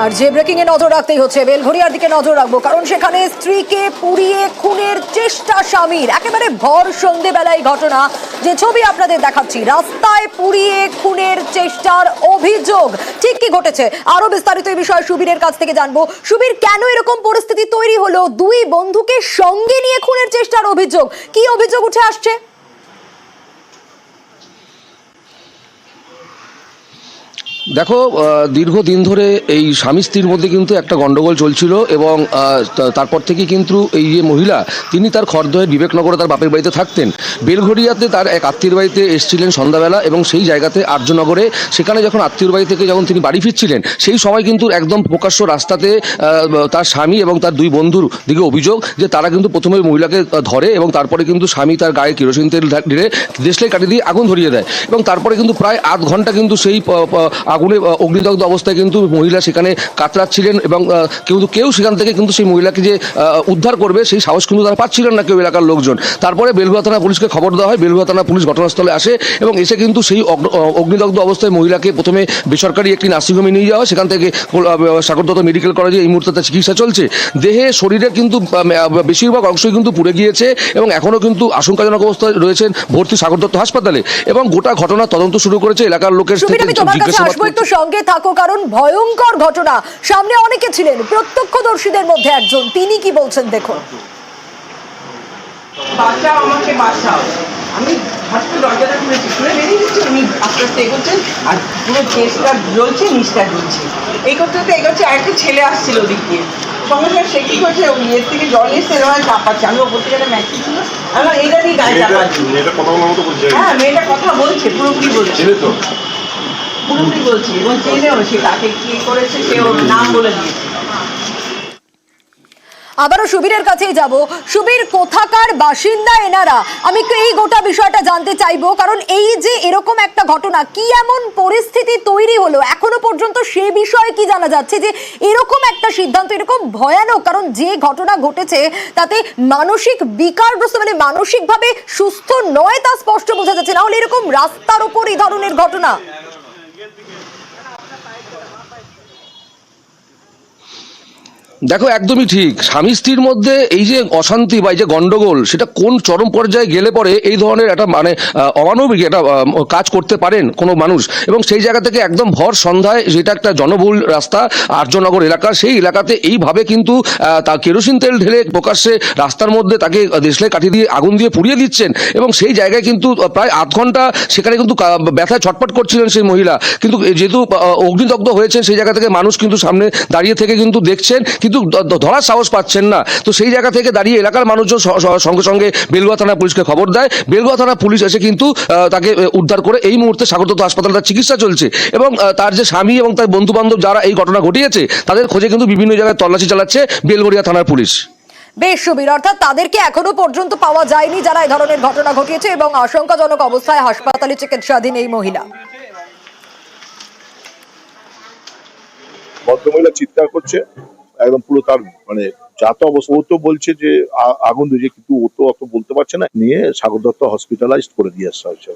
আর যে breaking a নজর রাখতেই হচ্ছে। বেলঘরিয়ার দিকে নজর রাখব, কারণ সেখানে স্ত্রীকে পুড়িয়ে খুনের চেষ্টা স্বামীর একেবারে ভর সন্ধেবেলায় ঘটনা, যে ছবি আপনাদের দেখাচ্ছি। রাস্তায় পুড়িয়ে খুনের চেষ্টার অভিযোগ। ঠিক কি ঘটেছে? আরও বিস্তারিত এই বিষয়ে সুবীরের কাছ থেকে জানব। সুবীর, কেন এরকম পরিস্থিতি তৈরি হলো? দুই বন্ধুকে সঙ্গে নিয়ে খুনের চেষ্টার অভিযোগ। কি অভিযোগ উঠে আসছে? দেখো দীর্ঘদিন ধরে এই স্বামী স্ত্রীর মধ্যে কিন্তু একটা গন্ডগোল চলছিল এবং তারপর থেকে কিন্তু এই যে মহিলা, তিনি তার খর্দয়ের বিবেকনগরে তার বাপের বাড়িতে থাকতেন। বেলঘড়িয়াতে তার এক আত্মীয় বাড়িতে এসেছিলেন সন্ধ্যাবেলা এবং সেই জায়গাতে আর্যনগরে, সেখানে যখন আত্মীয় বাড়ি থেকে যখন তিনি বাড়ি ফিরছিলেন, সেই সময় কিন্তু একদম প্রকাশ্য রাস্তাতে তার স্বামী এবং তার দুই বন্ধুর দিকে অভিযোগ যে তারা কিন্তু প্রথমে মহিলাকে ধরে এবং তারপরে কিন্তু স্বামী তার গায়ে কেরোসিন তেল ঢা- ঢেলে দেশলাই কাটিয়ে দিয়ে আগুন ধরিয়ে দেয়। এবং তারপরে কিন্তু প্রায় আধ ঘণ্টা কিন্তু সেই আগুনে অগ্নিদগ্ধ অবস্থায় কিন্তু মহিলা সেখানে কাতরাচ্ছিলেন এবং কিন্তু কেউ সেখান থেকে কিন্তু সেই মহিলাকে যে উদ্ধার করবে সেই সাহস কিন্তু তারা পাচ্ছিলেন না কেউ এলাকার লোকজন। তারপরে বেলগুয়া থানা পুলিশকে খবর দেওয়া হয় বেলগুয়া থানা পুলিশ ঘটনাস্থলে আসে এবং এসে কিন্তু সেই অগ্ন- অগ্নিদগ্ধ অবস্থায় মহিলাকে প্রথমে বেসরকারি একটি নার্সিংহোমে নিয়ে যাওয়া হয়। সেখান থেকে সাগরদত্ত মেডিকেল কলেজে এই মুহূর্তে তার চিকিৎসা চলছে। দেহে শরীরে কিন্তু বেশিরভাগ অংশই কিন্তু পুড়ে গিয়েছে এবং এখনও কিন্তু আশঙ্কাজনক অবস্থায় রয়েছেন ভর্তি সাগরদত্ত হাসপাতালে। এবং গোটা ঘটনা তদন্ত শুরু করেছে এলাকার লোকের থেকে জিজ্ঞাসাবাদ আসব একটু সঙ্গে থাকো কারণ ভয়ঙ্কর ঘটনা। সামনে অনেকে ছিলেন প্রত্যক্ষদর্শীদের মধ্যে একজন। তিনি কি বলছেন দেখুন। বাঁচাও আমাকে বাঁচাও আমি দরজাটা খুলেছি খুলে বেরিয়ে গেছি উনি আস্তে আস্তে এগোচ্ছেন আর পুরো চেষ্টা জ্বলছে নিচটা জ্বলছে। এই করতে করতে এগোচ্ছে আর একটা ছেলে আসছিল ওদিক দিয়ে। সঙ্গে সঙ্গে সে কি করছে ওই ইয়ের থেকে জল এসে এরকম চাপাচ্ছে। আমি ওপর থেকে একটা ছিল। আমার এইটা দিয়ে গায়ে মেয়েটা চাপাচ্ছি। কথা বলছে। হ্যাঁ মেয়েটা কথা বলছে পুরোপুরি বলছে। এবং চেনেও সে তাকে কি করেছে সে ওর নাম বলে দিয়েছে আবারও সুবীরের কাছেই যাব। সুবীর, কোথাকার বাসিন্দা এনারা? আমি এই গোটা বিষয়টা জানতে চাইব, কারণ এই যে এরকম একটা ঘটনা, কি এমন পরিস্থিতি তৈরি হলো? এখনও পর্যন্ত সে বিষয়ে কি জানা যাচ্ছে যে এরকম একটা সিদ্ধান্ত, এরকম ভয়ানক, কারণ যে ঘটনা ঘটেছে তাতে মানসিক বিকারগ্রস্ত মানে মানসিকভাবে সুস্থ নয় তা স্পষ্ট বোঝা যাচ্ছে। না হলে এরকম রাস্তার ওপর এই ধরনের ঘটনা? দেখো, একদমই ঠিক। স্বামী স্ত্রীর মধ্যে এই যে অশান্তি বা এই যে গন্ডগোল, সেটা কোন চরম পর্যায়ে গেলে পরে এই ধরনের একটা মানে অমানবিক একটা কাজ করতে পারেন কোনো মানুষ। এবং সেই জায়গা থেকে একদম ভর সন্ধ্যায় যেটা একটা জনবহুল রাস্তা, আর্যনগর এলাকা, সেই এলাকাতে এইভাবে কিন্তু তা কেরোসিন তেল ঢেলে প্রকাশ্যে রাস্তার মধ্যে তাকে দেশলাই কাঠি দিয়ে আগুন দিয়ে পুড়িয়ে দিচ্ছেন। এবং সেই জায়গায় কিন্তু প্রায় আধ ঘণ্টা সেখানে কিন্তু ব্যথায় ছটপট করছিলেন সেই মহিলা। কিন্তু যেহেতু অগ্নিদগ্ধ হয়েছেন, সেই জায়গা থেকে মানুষ কিন্তু সামনে দাঁড়িয়ে থেকে কিন্তু দেখছেন। কিন্তু দ- ধরার সাহস পাচ্ছেন না। তো সেই জায়গা থেকে দাঁড়িয়ে এলাকার মানুষজন স- স- সঙ্গে সঙ্গে বেলগুয়া থানা পুলিশকে খবর দেয়। বেলগুয়া থানা পুলিশ এসে কিন্তু আহ, তাকে উদ্ধার করে এই মুহূর্তে সাগরদত্ত হাসপাতালে তার চিকিৎসা চলছে। এবং তার যে স্বামী এবং তার বন্ধু বান্ধব যারা এই ঘটনা ঘটিয়েছে তাদের খোঁজে কিন্তু বিভিন্ন জায়গায় তল্লাশি চালাচ্ছে বেলগড়িয়া থানার পুলিশ। বেশ সুবীর অর্থাৎ তাদেরকে এখনও পর্যন্ত পাওয়া যায়নি যারা এই ধরনের ঘটনা ঘটিয়েছে এবং আশঙ্কাজনক অবস্থায় হাসপাতালে চিকিৎসাধীন এই মহিলা। ভদ্রমহিলা চিৎকার করছে। একদম পুরো তার মানে যা তো অবস্থা, ও তো বলছে যে আগুন দিয়েছে কিন্তু ও তো অত বলতে পারছে না। নিয়ে সাগর দত্ত হসপিটালাইজড করে দিয়ে আসা হয়েছে